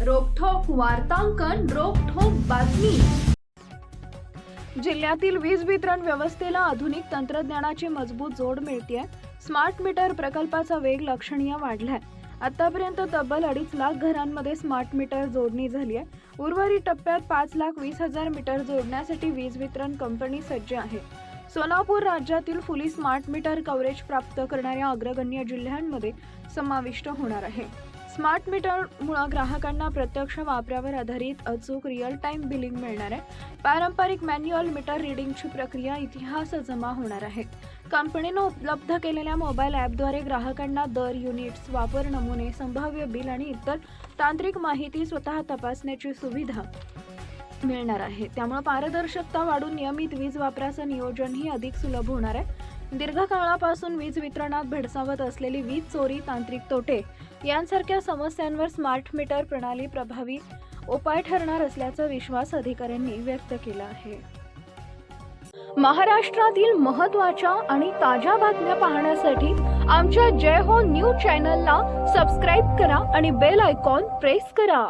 वार्तांकन रोखोक बातमी. जिल्ह्यातील वीज वितरण व्यवस्थेला आधुनिक तंत्रज्ञानाची मजबूत जोड मिळते स्मार्ट मीटर प्रकल्पाचा वेग लक्षणीय वाढलाय. आतापर्यंत तब्बल अडीच लाख घरांमध्ये स्मार्ट मीटर जोडणी झाली आहे उर्वरित टप्प्यात पाच लाख वीस हजार मीटर जोडण्यासाठी वीज वितरण कंपनी सज्ज आहे. सोलापूर राज्यातील फुली स्मार्ट मीटर कव्हरेज प्राप्त करणाऱ्या अग्रगण्य जिल्ह्यांमध्ये समाविष्ट होणार आहे. स्मार्ट मीटरमुळे ग्राहकांना प्रत्यक्ष वापरावर आधारित अचूक रिअल टाइम बिलिंग मिळणार आहे. पारंपरिक मॅन्युअल मीटर रिडिंगची प्रक्रिया इतिहास जमा होणार आहे. कंपनीनं उपलब्ध केलेल्या मोबाईल ॲपद्वारे ग्राहकांना दर युनिट्स वापर नमुने संभाव्य बिल आणि इतर तांत्रिक माहिती स्वतः तपासण्याची सुविधा मिळणार आहे. त्यामुळे पारदर्शकता वाढून नियमित वीज वापराचं नियोजनही अधिक सुलभ होणार आहे. दीर्घकाळापासून वीज वितरणात भेडसावत असलेली वीज चोरी तांत्रिक तोटे यांसारख्या समस्यांवर स्मार्ट मीटर प्रणाली प्रभावी उपाय ठरणार असल्याचा विश्वास अधिकाऱ्यांनी व्यक्त केला आहे. महाराष्ट्रातील महत्त्वाच्या आणि ताज्या बातम्या पाहण्यासाठी आमच्या जय हो न्यूज चॅनलला सबस्क्राईब करा आणि बेल आयकॉन प्रेस करा.